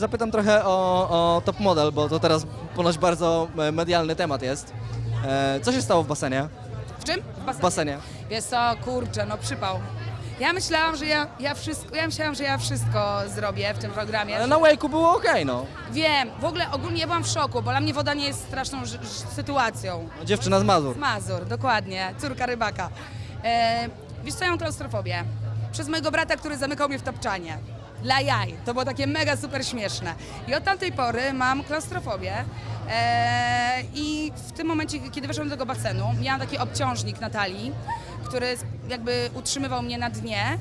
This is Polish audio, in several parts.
Zapytam trochę o, o top model, bo to teraz ponoć bardzo e, medialny temat jest. E, co się stało w basenie? W czym? W W basenie. basenie. Wiesz co, kurczę, no przypał. Ja myślałam, że ja, ja wszystko, ja myślałam, że ja wszystko zrobię w tym programie. Ale na Wake'u było ok, no. Wiem, w ogóle ogólnie ja byłam w szoku, bo dla mnie woda nie jest straszną ż- ż- sytuacją. No, Dziewczyna z Mazur. Mazur, dokładnie, córka rybaka. E, wiesz co, ja mam klaustrofobię. Przez mojego brata, który zamykał mnie w tapczanie. Dla jaj. To było takie mega super śmieszne. I od tamtej pory mam klaustrofobię. E, I w tym momencie, kiedy weszłam do tego basenu, miałam taki obciążnik na talii, który jakby utrzymywał mnie na dnie.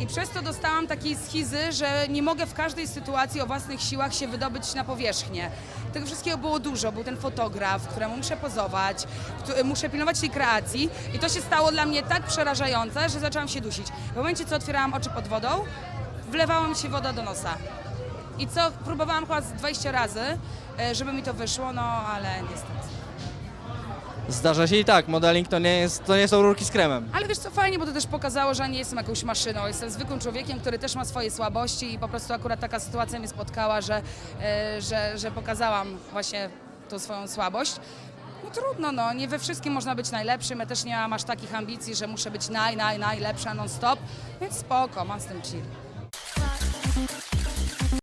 I przez to dostałam takiej schizy, że nie mogę w każdej sytuacji o własnych siłach się wydobyć na powierzchnię. Tego wszystkiego było dużo. Był ten fotograf, któremu muszę pozować, muszę pilnować tej kreacji. I to się stało dla mnie tak przerażające, że zaczęłam się dusić. W momencie, co otwierałam oczy pod wodą, wlewała mi się woda do nosa. I co, próbowałam chyba z 20 razy, e, żeby mi to wyszło, no ale niestety. Zdarza się i tak, modeling to nie, jest, to nie są rurki z kremem. Ale wiesz co, fajnie, bo to też pokazało, że nie jestem jakąś maszyną. Jestem zwykłym człowiekiem, który też ma swoje słabości i po prostu akurat taka sytuacja mnie spotkała, że, e, że, że pokazałam właśnie tą swoją słabość. No trudno, no, nie we wszystkim można być najlepszym. Ja też nie mam aż takich ambicji, że muszę być naj, naj, najlepsza non-stop, więc spoko, mam z tym chill.